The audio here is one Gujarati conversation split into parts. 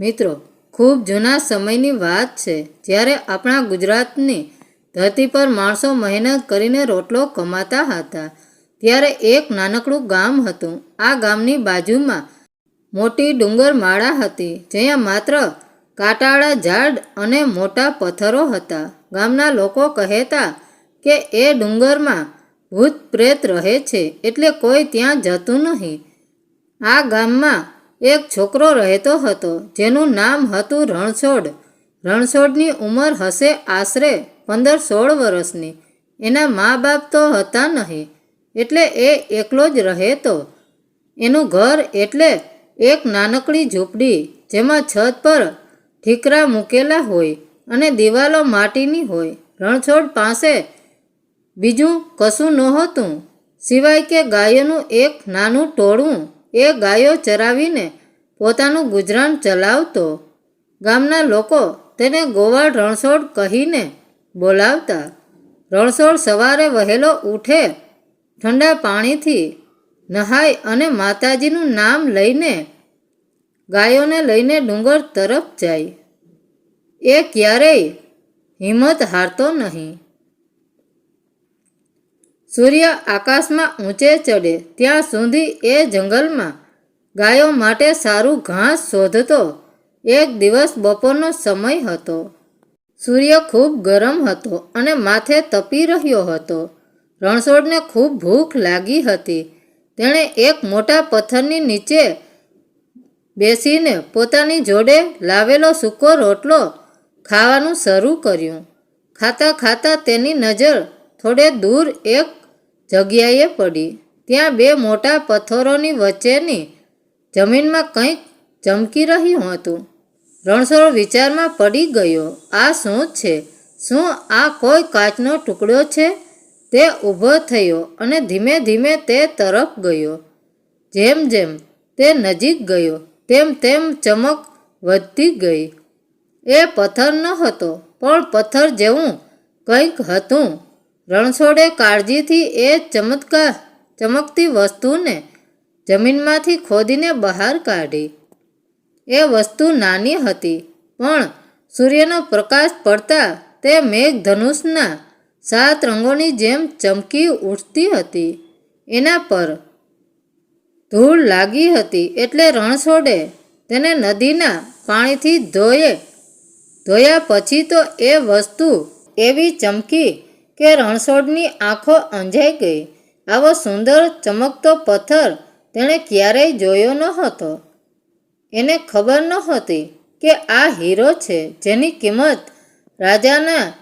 મિત્રો, ખૂબ જૂના સમયની વાત છે. જ્યારે આપણા ગુજરાતની ધરતી પર માણસો મહેનત કરીને રોટલો કમાતા હતા, ત્યારે એક નાનકડું ગામ હતું. આ ગામની બાજુમાં મોટી ડુંગર માળા હતી, જ્યાં માત્ર કાટાળા ઝાડ અને મોટા પથ્થરો હતા. ગામના લોકો કહેતા કે એ ડુંગરમાં ભૂત પ્રેત રહે છે, એટલે કોઈ ત્યાં જતું નહીં. આ ગામમાં એક છોકરો રહેતો હતો, જેનું નામ હતું રણછોડ. રણછોડની ઉંમર હશે આશરે પંદર સોળ વર્ષની. એના મા બાપ તો હતા નહીં, એટલે એ એકલો જ રહેતો. એનું ઘર એટલે એક નાનકડી ઝૂંપડી, જેમાં છત પર ઠીકરા મૂકેલા હોય અને દિવાલો માટીની હોય. રણછોડ પાસે બીજું કશું નહોતું, સિવાય કે ગાયોનું એક નાનું ટોળું. એ ગાયો ચરાવીને પોતાનું ગુજરાન ચલાવતો. ગામના લોકો તેને ગોવાળ રણછોડ કહીને બોલાવતા. રણછોડ સવારે વહેલો ઉઠે, ઠંડા પાણીથી નહાય અને માતાજીનું નામ લઈને ગાયોને લઈને ડુંગર તરફ જાય. એ ક્યારેય હિંમત હારતો નહીં. સૂર્ય આકાશમાં ઊંચે ચડે, ત્યાં સુધી એ જંગલમાં ગાયો માટે સારું ઘાસ શોધતો. એક દિવસ બપોરનો સમય હતો. સૂર્ય ખૂબ ગરમ હતો અને માથે તપી રહ્યો હતો. રણછોડને ખૂબ ભૂખ લાગી હતી. તેણે એક મોટા પથ્થરની નીચે બેસીને પોતાની જોડે લાવેલો સૂકો રોટલો ખાવાનું શરૂ કર્યું. ખાતા ખાતા તેની નજર થોડે દૂર એક જગ્યાએ પડી. ત્યાં બે મોટા પથ્થરોની વચ્ચેની જમીનમાં કંઈક ચમકી રહ્યું હતું. રણછોડ વિચારમાં પડી ગયો, આ શું છે? શું આ કોઈ કાચનો ટુકડો છે? તે ઊભો થયો અને ધીમે ધીમે તે તરફ ગયો. જેમ જેમ તે નજીક ગયો, તેમ તેમ ચમક વધતી ગઈ. એ પથ્થર ન હતો પણ પથ્થર જેવું કંઈક હતું. રણછોડે કાળજીથી એ ચમત્કાર, ચમકતી વસ્તુને જમીનમાંથી ખોદીને બહાર કાઢી. એ વસ્તુ નાની હતી, પણ સૂર્યનો પ્રકાશ પડતા તે મેઘધનુષના સાત રંગોની જેમ ચમકી ઉઠતી હતી. એના પર ધૂળ લાગી હતી એટલે રણછોડે તેને નદીના પાણીથી ધોયે, ધોયા પછી તો એ વસ્તુ એવી ચમકી કે રણછોડની આંખો અંજાઈ ગઈ. આવો સુંદર ચમકતો પથ્થર તેણે ક્યારેય જોયો ન હતો એને ખબર નહોતી કે આ હીરો છે, જેની કિંમત રાજાના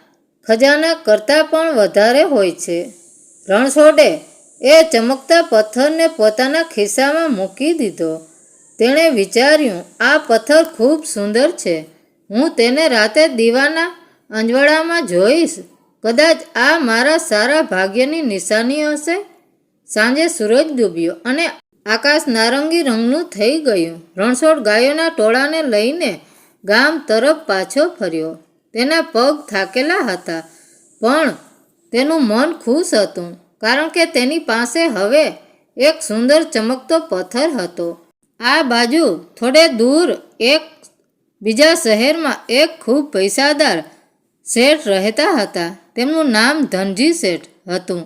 ખજાના કરતાં પણ વધારે હોય છે. રણછોડે એ ચમકતા પથ્થરને પોતાના ખિસ્સામાં મૂકી દીધો. તેણે વિચાર્યું, આ પથ્થર ખૂબ સુંદર છે. હું તેને રાતે દીવાના અંજવાળામાં જોઈશ. કદાચ આ મારા સારા ભાગ્યની નિશાની હશે? સાંજે સૂરજ ડૂબ્યો અને આકાશ નારંગી રંગનું થઈ ગયું. રણછોડ ગાયોના ટોળાને લઈને ગામ તરફ પાછો ફર્યો. તેના પગ થાકેલા હતા, પણ તેનું મન ખુશ હતું, કારણ કે તેની પાસે હવે એક સુંદર ચમકતો પથ્થર હતો. આ બાજુ થોડે દૂર એક બીજા શહેરમાં એક ખૂબ પૈસાદાર શેઠ રહેતા હતા. તેમનું નામ ધનજી શેઠ હતું.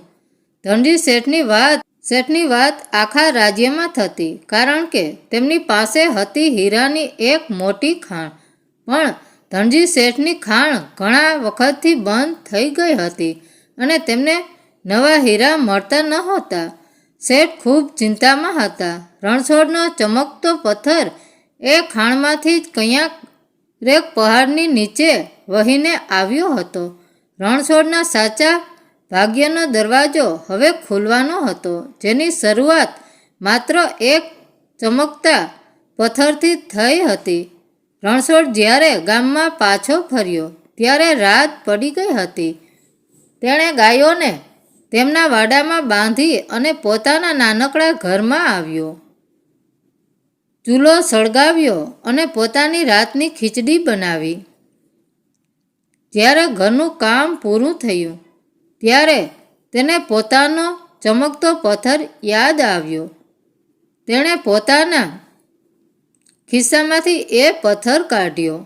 ધનજી શેઠની વાત શેઠની વાત આખા રાજ્યમાં થતી, કારણ કે તેમની પાસે હતી હીરાની એક મોટી ખાણ. પણ ધનજી શેઠની ખાણ ઘણા વખતથી બંધ થઈ ગઈ હતી અને તેમને નવા હીરા મળતા નહોતા. શેઠ ખૂબ ચિંતામાં હતા. રણછોડનો ચમકતો પથ્થર એ ખાણમાંથી કંયાક રેક પહાડની નીચે વહીને આવ્યો હતો. રણછોડના સાચા ભાગ્યનો દરવાજો હવે ખુલવાનો હતો, જેની શરૂઆત માત્ર એક ચમકતા પથ્થરથી થઈ હતી. રણછોડ જ્યારે ગામમાં પાછો ફર્યો, ત્યારે રાત પડી ગઈ હતી. તેણે ગાયોને તેમના વાડામાં બાંધી અને પોતાના નાનકડા ઘરમાં આવ્યો. ચૂલો સળગાવ્યો અને પોતાની રાતની ખીચડી બનાવી. જ્યારે ઘરનું કામ પૂરું થયું, ત્યારે તેને પોતાનો ચમકતો પથ્થર યાદ આવ્યો. તેણે પોતાના ખિસ્સામાંથી એ પથ્થર કાઢ્યો.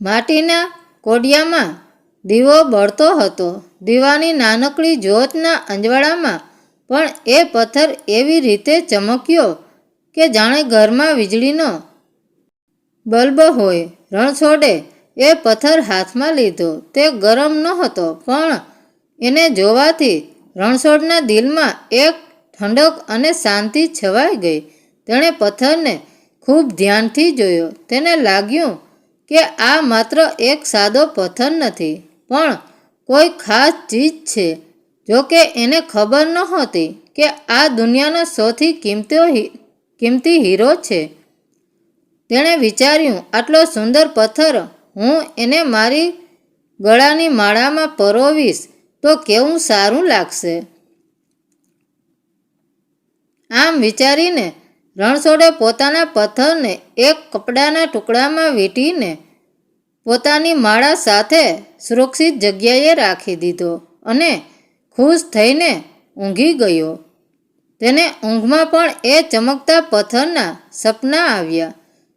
માટીના કોડિયામાં દીવો બળતો હતો. દીવાની નાનકડી જ્યોતના અંજવાળામાં પણ એ પથ્થર એવી રીતે ચમક્યો કે જાણે ઘરમાં વીજળીનો બલ્બ હોય. રણછોડે એ પથ્થર હાથમાં લીધો. તે ગરમ નહોતો, પણ એને જોવાથી રણછોડના દિલમાં એક ઠંડક અને શાંતિ છવાઈ ગઈ. તેણે પથ્થરને ખૂબ ધ્યાનથી જોયો. તેને લાગ્યું કે આ માત્ર એક સાદો પથ્થર નથી, પણ કોઈ ખાસ ચીજ છે. જોકે એને ખબર નહોતી કે આ દુનિયાનો સૌથી કિંમતી કિંમતી હીરો છે. તેણે વિચાર્યું, આટલો સુંદર પથ્થર, હું એને મારી ગળાની માળામાં પરોવીશ, તો કેવું સારું લાગશે આમ વિચારીને રણછોડે પોતાના પથ્થરને એક કપડાના ટુકડામાં વીંટીને પોતાની માળા સાથે સુરક્ષિત જગ્યાએ રાખી દીધો અને ખુશ થઈને ઊંઘી ગયો. તેને ઊંઘમાં પણ એ ચમકતા પથ્થરના સપના આવ્યા.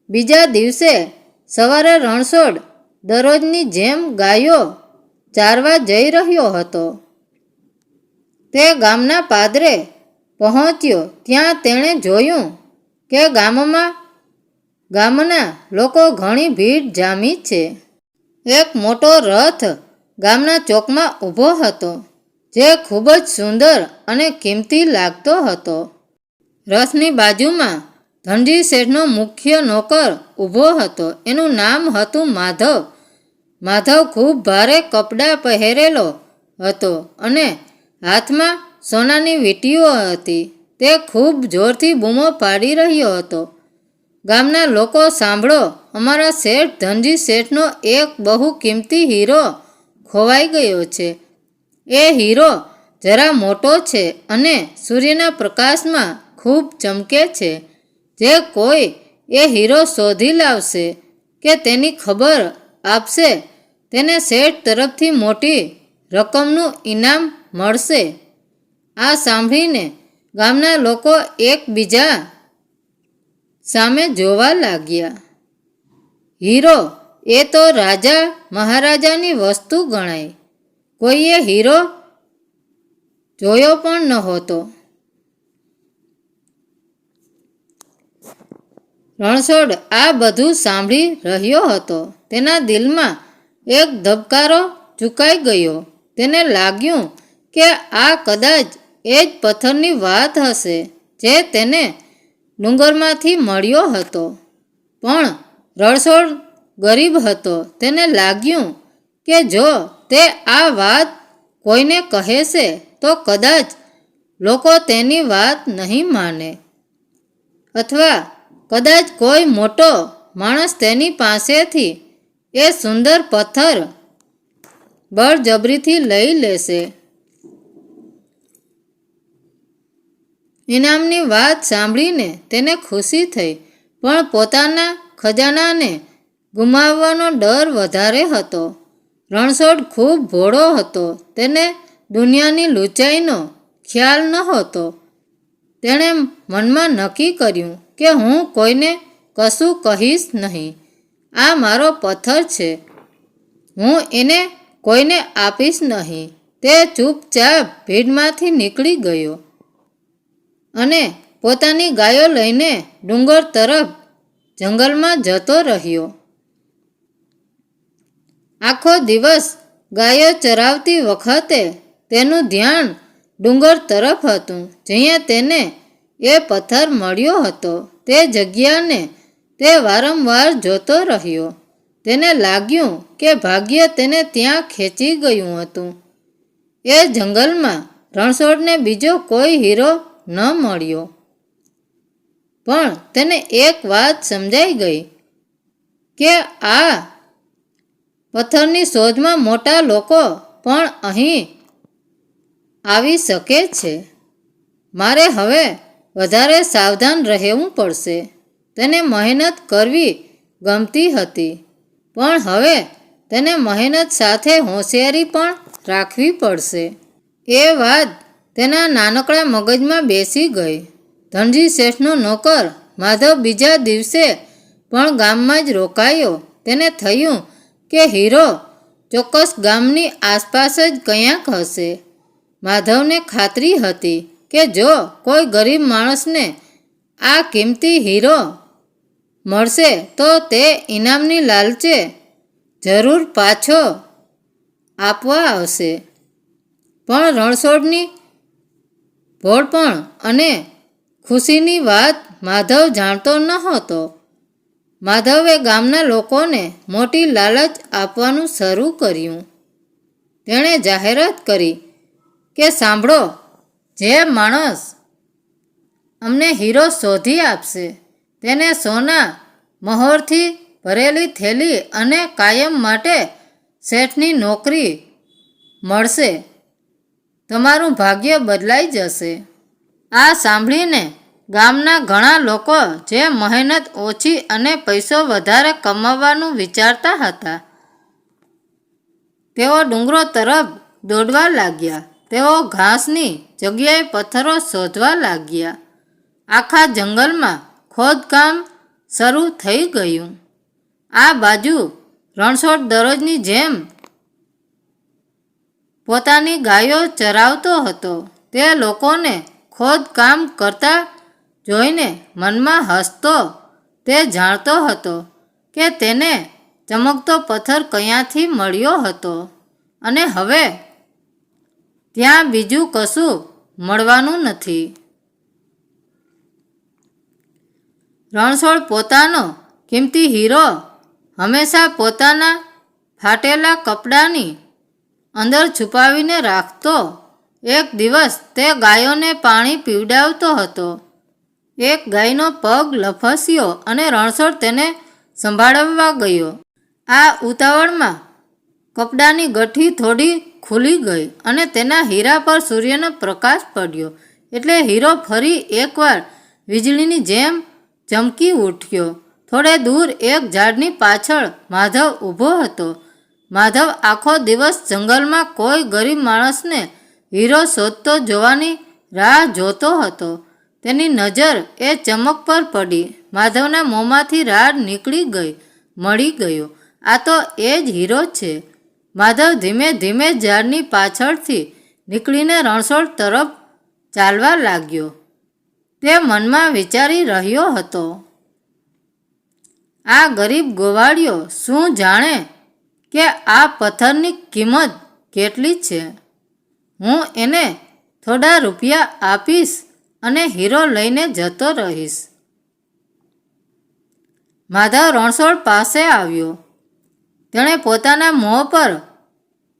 બીજા દિવસે સવારે રણછોડ દરરોજની જેમ ગાયો ચારવા જઈ રહ્યો હતો. તે ગામના પાદરે પહોંચ્યો. ત્યાં તેણે જોયું કે ગામમાં, ગામના લોકો ઘણી ભીડ જામી છે. એક મોટો રથ ગામના ચોકમાં ઊભો હતો. જે ખૂબ જ સુંદર અને કિંમતી લાગતો હતો. રથની બાજુમાં ધનજી શેઠનો મુખ્ય નોકર ઊભો હતો. એનું નામ હતું માધવ. માધવ ખૂબ ભારે કપડાં પહેરેલો હતો અને હાથમાં સોનાની વીંટીઓ હતી. તે ખૂબ જોરથી બૂમો પાડી રહ્યો હતો. ગામના લોકો, સાંભળો, અમારા શેઠ ધનજી શેઠનો એક બહુ કિંમતી હીરો ખોવાઈ ગયો છે. એ હીરો જરા મોટો છે અને સૂર્યના પ્રકાશમાં ખૂબ ચમકે છે. જે કોઈ એ હીરો શોધી લાવશે કે તેની ખબર આપશે, તેને શેઠ તરફથી મોટી રકમનું ઇનામ મળશે. આ સાંભળીને ગામના લોકો એકબીજા સામે જોવા લાગ્યા. હીરો એ તો રાજા મહારાજાની વસ્તુ ગણાય કોઈએ હીરો જોયો પણ નહોતો. રણછોડ આ બધું સાંભળી રહ્યો હતો. તેના દિલમાં એક ધબકારો ચૂકાઈ ગયો. તેને લાગ્યું કે આ કદાચ એ જ પથ્થરની વાત હશે જે તેને ડુંગરમાંથી મળ્યો હતો. પણ રણછોડ ગરીબ હતો. તેને લાગ્યું કે જો તે આ વાત કોઈને કહેશે તો કદાચ લોકો તેની વાત નહીં માને. અથવા કદાચ કોઈ મોટો માણસ તેની પાસેથી એ સુંદર પથ્થર બળજબરીથી લઈ લેશે. ઇનામની વાત સાંભળીને તેને ખુશી થઈ, પણ પોતાના ખજાનાને ગુમાવવાનો ડર વધારે હતો. રણછોડ ખૂબ ભોળો હતો. તેને દુનિયાની લૂંચાઈનો ખ્યાલ નહોતો. તેણે મનમાં નક્કી કર્યું કે હું કોઈને કશું કહીશ નહીં. આ મારો પથ્થર છે. હું એને કોઈને આપીશ નહીં. તે ચૂપચાપ ભીડમાંથી નીકળી ગયો અને પોતાની ગાયો લઈને ડુંગર તરફ જંગલમાં જતો રહ્યો. આખો દિવસ ગાયો ચરાવતી વખતે તેનું ધ્યાન ડુંગર તરફ હતું, જ્યાં તેને એ પથ્થર મળ્યો હતો. તે જગ્યાને તે વારંવાર જોતો રહ્યો. તેને લાગ્યું કે ભાગ્ય તેને ત્યાં ખેંચી ગયું હતું. એ જંગલમાં રણછોડને બીજો કોઈ હીરો ન મળ્યો. પણ તેને એક વાત સમજાઈ ગઈ કે આ પથ્થરની શોધમાં મોટા લોકો પણ અહીં આવી શકે છે. મારે હવે વધારે સાવધાન રહેવું પડશે. તેને મહેનત કરવી ગમતી હતી, પણ હવે તેને મહેનત સાથે હોશિયારી પણ રાખવી પડશે. એ વાત તેના નાનકડા મગજમાં બેસી ગઈ. ધનજી શેઠનો નોકર માધવ બીજા દિવસે પણ ગામમાં જ રોકાયો. તેને થયું કે હીરો ચોક્કસ ગામની આસપાસ જ ક્યાંક હશે? માધવને ખાતરી હતી કે જો કોઈ ગરીબ માણસને આ કિંમતી હીરો મળશે તો તે ઇનામની લાલચે જરૂર પાછો આપવા આવશે. પણ રણછોડની ભોળપણ અને ખુશીની વાત માધવ જાણતો ન હતો માધવે ગામના લોકોને મોટી લાલચ આપવાનું શરૂ કર્યું. તેણે જાહેરાત કરી કે, સાંભળો, જે માણસ અમને હીરો શોધી આપશે, તેને સોના મહોરથી ભરેલી થેલી અને કાયમ માટે શેઠની નોકરી મળશે. તમારું ભાગ્ય બદલાઈ જશે. આ સાંભળીને ગામના ઘણા લોકો જે મહેનત ઓછી અને પૈસો વધારે કમાવવાનું વિચારતા હતા. તેઓ ડુંગરો તરફ દોડવા લાગ્યા. તેઓ ઘાસની જગ્યાએ પથ્થરો શોધવા લાગ્યા. આખા જંગલમાં ખોદકામ શરૂ થઈ ગયું. આ બાજુ રણછોડ દરરોજની જેમ પોતાની ગાયો ચરાવતો હતો. તે લોકોને ખોદકામ કરતા જોઈને મનમાં હસતો તે જાણતો હતો કે તેને ચમકતો પથ્થર ક્યાંથી મળ્યો હતો અને હવે ત્યાં બીજું કશું મળવાનું નથી. રણછોડ પોતાનો કિંમતી હીરો હંમેશા પોતાના ફાટેલા કપડાની અંદર છુપાવીને રાખતો. એક દિવસ તે ગાયોને પાણી પીવડાવતો હતો. એક ગાયનો પગ લફસ્યો અને રણછોડ તેને સંભાળવા ગયો. આ ઉતાવળમાં કપડાની ગઠ્ઠી થોડી ખુલી ગઈ અને તેના હીરા પર સૂર્યનો પ્રકાશ પડ્યો. એટલે હીરો ફરી એકવાર વીજળીની જેમ ચમકી ઉઠ્યો. થોડે દૂર એક ઝાડની પાછળ માધવ ઊભો હતો. માધવ આખો દિવસ જંગલમાં કોઈ ગરીબ માણસને હીરો શોધતો જોવાની રાહ જોતો હતો. તેની નજર એ ચમક પર પડી. માધવના મોંમાંથી રાડ નીકળી ગઈ, મળી ગયો. આ તો એ જ હીરો છે. માધવ ધીમે ધીમે ઝાડની પાછળથી નીકળીને રણછોડ તરફ ચાલવા લાગ્યો. તે મનમાં વિચારી રહ્યો હતો, આ ગરીબ ગોવાળિયો શું જાણે કે આ પથ્થરની કિંમત કેટલી છે? હું એને થોડા રૂપિયા આપીશ અને હીરો લઈને જતો રહીશ. માધવ રણછોડ પાસે આવ્યો. તેણે પોતાના મોં પર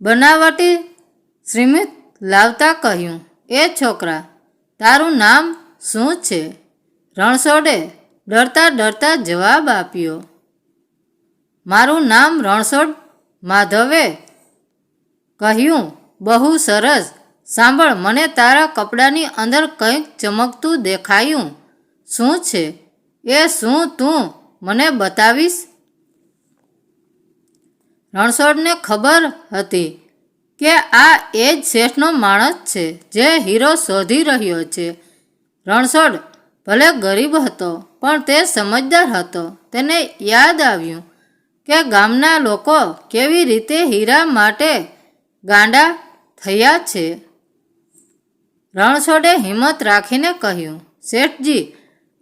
બનાવટી શ્રીમિત લાવતા કહ્યું, એ છોકરા, તારું નામ શું છે? રણછોડે ડરતા ડરતા જવાબ આપ્યો, મારું નામ રણછોડ માધવે. કહ્યું, બહુ સરસ. સાંભળ, મને તારા કપડાની અંદર કંઈક ચમકતું દેખાયું. શું છે? એ શું તું મને બતાવીશ? રણછોડને ખબર હતી કે આ એ જ શેઠનો માણસ છે જે હીરો શોધી રહ્યો છે. રણછોડ ભલે ગરીબ હતો, પણ તે સમજદાર હતો. તેને યાદ આવ્યું કે ગામના લોકો કેવી રીતે હીરા માટે ગાંડા થયા છે. રણછોડે હિંમત રાખીને કહ્યું, શેઠજી,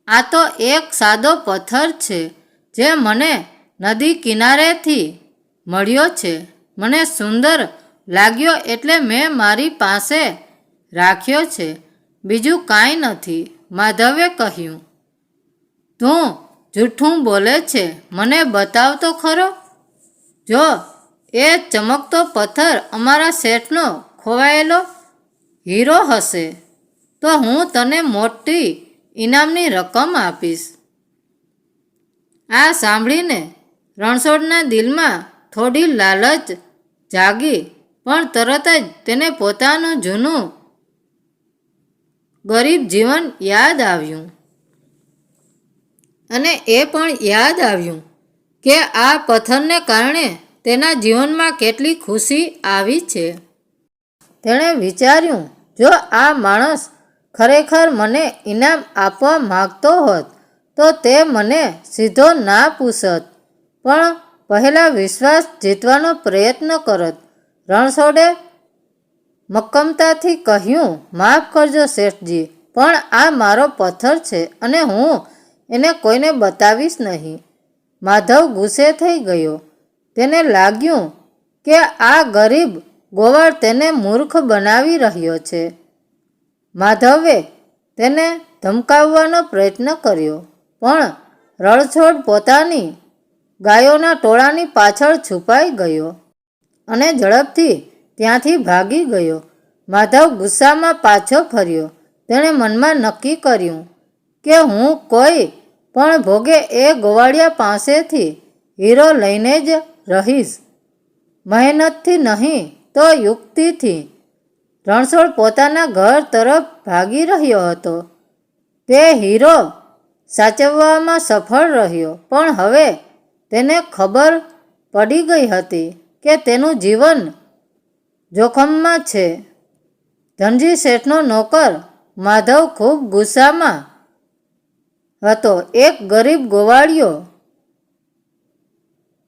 આ તો એક સાદો પથ્થર છે જે મને નદી કિનારેથી મળ્યો છે. મને સુંદર લાગ્યો એટલે મેં મારી પાસે રાખ્યો છે. બીજું કાંઈ નથી. માધવે કહ્યું, તું જૂઠું બોલે છે. મને બતાવ તો ખરો. જો એ ચમકતો પથ્થર અમારા શેઠનો ખોવાયેલો હીરો હશે, તો હું તને મોટી ઇનામની રકમ આપીશ. આ સાંભળીને રણછોડના દિલમાં થોડી લાલચ જાગી, પણ તરત જ તેને પોતાનું જૂનું ગરીબ જીવન યાદ આવ્યું. અને એ પણ યાદ આવ્યું કે આ પથ્થરને કારણે તેના જીવનમાં કેટલી ખુશી આવી છે. તેણે વિચાર્યું, જો આ માણસ ખરેખર મને ઇનામ આપવા માગતો હોત, તો તે મને સીધો ના પૂછત. પણ પહેલાં વિશ્વાસ જીતવાનો પ્રયત્ન કરત. રણછોડે મક્કમતાથી કહ્યું, માફ કરજો શેઠજી, પણ આ મારો પથ્થર છે અને હું એને કોઈને બતાવીશ નહીં. માધવ ગુસ્સે થઈ ગયો. તેને લાગ્યું કે આ ગરીબ ગોવાળ તેને મૂર્ખ બનાવી રહ્યો છે. માધવે તેને ધમકાવવાનો પ્રયત્ન કર્યો, પણ રણછોડ પોતાની ગાયોના ટોળાની પાછળ છુપાઈ ગયો અને ઝડપથી ત્યાંથી ભાગી ગયો. માધવ ગુસ્સામાં પાછો ફર્યો. તેણે મનમાં નક્કી કર્યું કે હું કોઈ પણ ભોગે એ ગોવાળિયા પાસેથી હીરો લઈને જ રહીશ. મહેનતથી નહીં તો યુક્તિથી રણછોડ પોતાના ઘર તરફ ભાગી રહ્યો હતો. તે હીરો સાચવવામાં સફળ રહ્યો, પણ હવે તેને ખબર પડી ગઈ હતી કે તેનું જીવન જોખમમાં છે. ધનજી શેઠનો નોકર માધવ ખૂબ ગુસ્સામાં હતો. એક ગરીબ ગોવાળિયો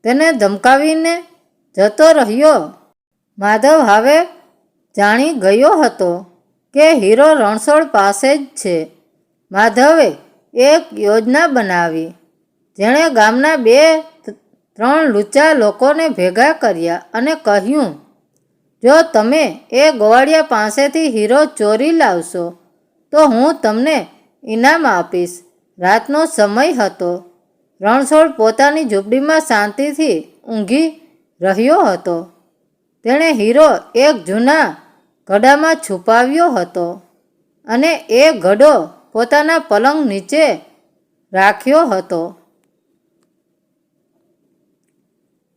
તેને ધમકાવીને જતો રહ્યો. માધવ હવે જાણી ગયો હતો કે હીરો રણછોડ પાસે જ છે. માધવે એક યોજના બનાવી, જેણે ગામના બે ત્રણ લૂચા લોકોને ભેગા કર્યા અને કહ્યું, જો તમે એ ગોવાળિયા પાસેથી હીરો ચોરી લાવશો, તો હું તમને ઇનામ આપીશ. રાતનો સમય હતો. રણછોડ પોતાની ઝૂંપડીમાં શાંતિથી ઊંઘી રહ્યો હતો. તેણે હીરો એક જૂના ઘડામાં છુપાવ્યો હતો અને એ ઘડો પોતાના પલંગ નીચે રાખ્યો હતો.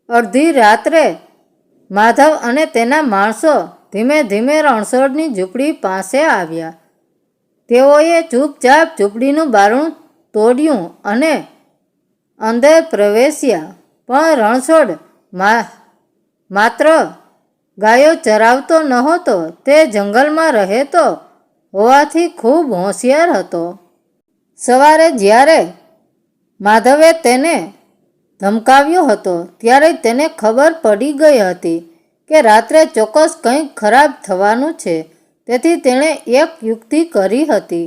અડધી રાત્રે માધવ અને તેના માણસો ધીમે ધીમે રણછોડની ઝૂંપડી પાસે આવ્યા. તેઓએ ચૂપચાપ ઝૂંપડીનું બારણું તોડ્યું અને અંદર પ્રવેશ્યા, પણ રણછોડ માત્ર ગાયો ચરાવતો નહોતો, તે જંગલમાં રહેતો હોવાથી ખૂબ હોશિયાર હતો. સવારે જ્યારે માધવે તેને ધમકાવ્યો હતો, ત્યારે તેને ખબર પડી ગઈ હતી કે રાત્રે ચોક્કસ કંઈક ખરાબ થવાનું છે. તેથી તેણે એક યુક્તિ કરી હતી.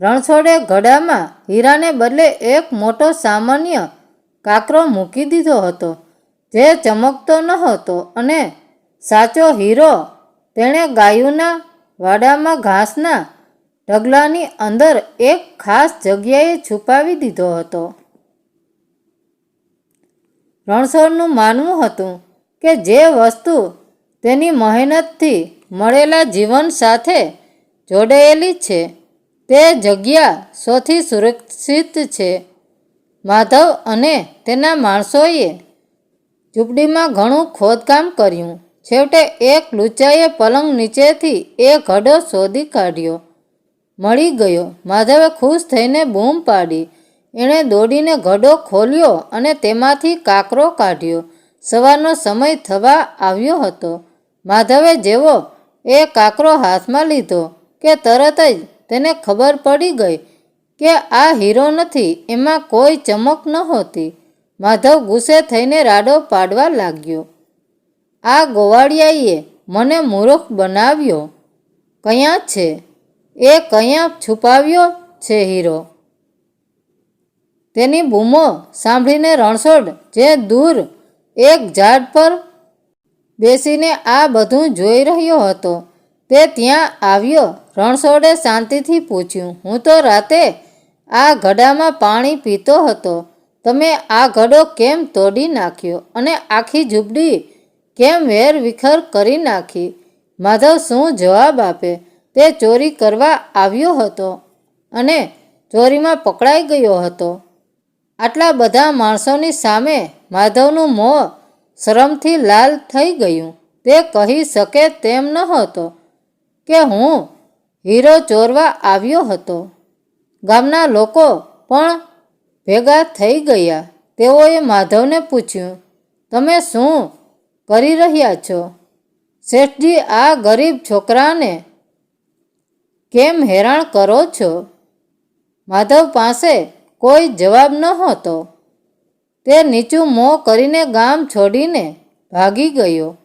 રણછોડે ઘડામાં હીરાને બદલે એક મોટો સામાન્ય કાકરો મૂકી દીધો હતો, જે ચમકતો ન હતો અને સાચો હીરો તેણે ગાયોના વાડામાં ઘાસના ઢગલાની અંદર એક ખાસ જગ્યાએ છુપાવી દીધો હતો. રણછોડનું માનવું હતું કે જે વસ્તુ તેની મહેનતથી મળેલા જીવન સાથે જોડાયેલી છે, તે જગ્યા સૌથી સુરક્ષિત છે. માધવ અને તેના માણસોએ ઝૂંપડીમાં ઘણું ખોદકામ કર્યું. છેવટે એક લુચાએ પલંગ નીચેથી એ ઘડો શોધી કાઢ્યો. મળી ગયો. માધવે ખુશ થઈને બૂમ પાડી. એણે દોડીને ઘડો ખોલ્યો અને તેમાંથી કાકરો કાઢ્યો. સવારનો સમય થવા આવ્યો હતો. માધવે જેવો એ કાકરો હાથમાં લીધો કે તરત જ તેને ખબર પડી ગઈ કે આ હીરો નથી, એમાં કોઈ ચમક નહોતી માધવ ગુસ્સે થઈને રાડો પાડવા લાગ્યો. આ ગોવાળિયાએ મને મૂર્ખ બનાવ્યો. કયાં છે? એ કયાં છુપાવ્યો છે હીરો? તેની બૂમો સાંભળીને રણછોડ જે દૂર એક ઝાડ પર બેસીને આ બધું જોઈ રહ્યો હતો, તે ત્યાં આવ્યો. રણછોડે શાંતિથી પૂછ્યું, હું તો રાતે આ ઘડામાં પાણી પીતો હતો. તમે આ ઘડો કેમ તોડી નાખ્યો? અને આખી ઝૂંપડી કેમ વેર વિખર કરી નાખી? માધવ શું જવાબ આપે? તે ચોરી કરવા આવ્યો હતો અને ચોરીમાં પકડાઈ ગયો હતો. આટલા બધા માણસોની સામે માધવનું મોં શરમથી લાલ થઈ ગયું. તે કહી શકે તેમ નહોતો કે હું હીરો ચોરવા આવ્યો હતો. ગામના લોકો પણ ભેગા થઈ ગયા. તેઓએ માધવને પૂછ્યું, તમે શું કરી રહ્યા છો? શેઠજી, આ ગરીબ છોકરાને કેમ હેરાન કરો છો? માધવ પાસે કોઈ જવાબ નહોતો. તે નીચું મોં કરીને ગામ છોડીને ભાગી ગયો.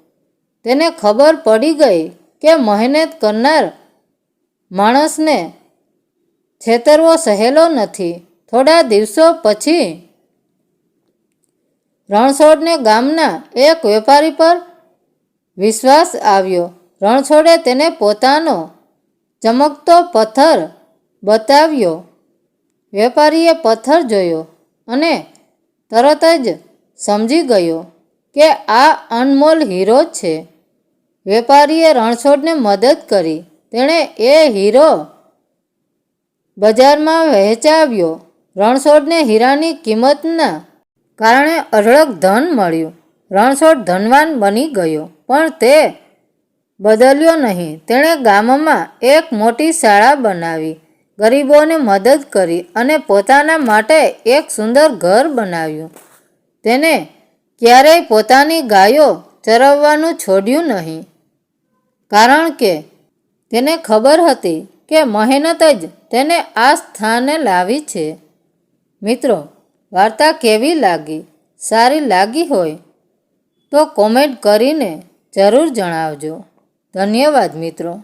તેને ખબર પડી ગઈ કે મહેનત કરનાર માણસને છેતરવો સહેલો નથી. થોડા દિવસો પછી રણછોડને ગામના એક વેપારી પર વિશ્વાસ આવ્યો. રણછોડે તેને પોતાનો ચમકતો પથ્થર બતાવ્યો. વેપારીએ પથ્થર જોયો અને તરત જ સમજી ગયો કે આ અનમોલ હીરો છે. વેપારીએ રણછોડને મદદ કરી. તેણે એ હીરો બજારમાં વહેંચાવ્યો. રણછોડને હીરાની કિંમતના કારણે અઢળક ધન મળ્યું. રણછોડ ધનવાન બની ગયો, પણ તે બદલ્યો નહીં. તેણે ગામમાં એક મોટી શાળા બનાવી. ગરીબોને મદદ કરી અને પોતાના માટે એક સુંદર ઘર બનાવ્યું. તેને ક્યારેય પોતાની ગાયો ચરવવાનું છોડ્યું નહીં. કારણ કે તેને ખબર હતી કે મહેનત જ તેને આ સ્થાને લાવી છે. મિત્રો વાર્તા કેવી લાગી? સારી લાગી હોય તો કોમેન્ટ કરીને જરૂર જણાવજો. ધન્યવાદ મિત્રો.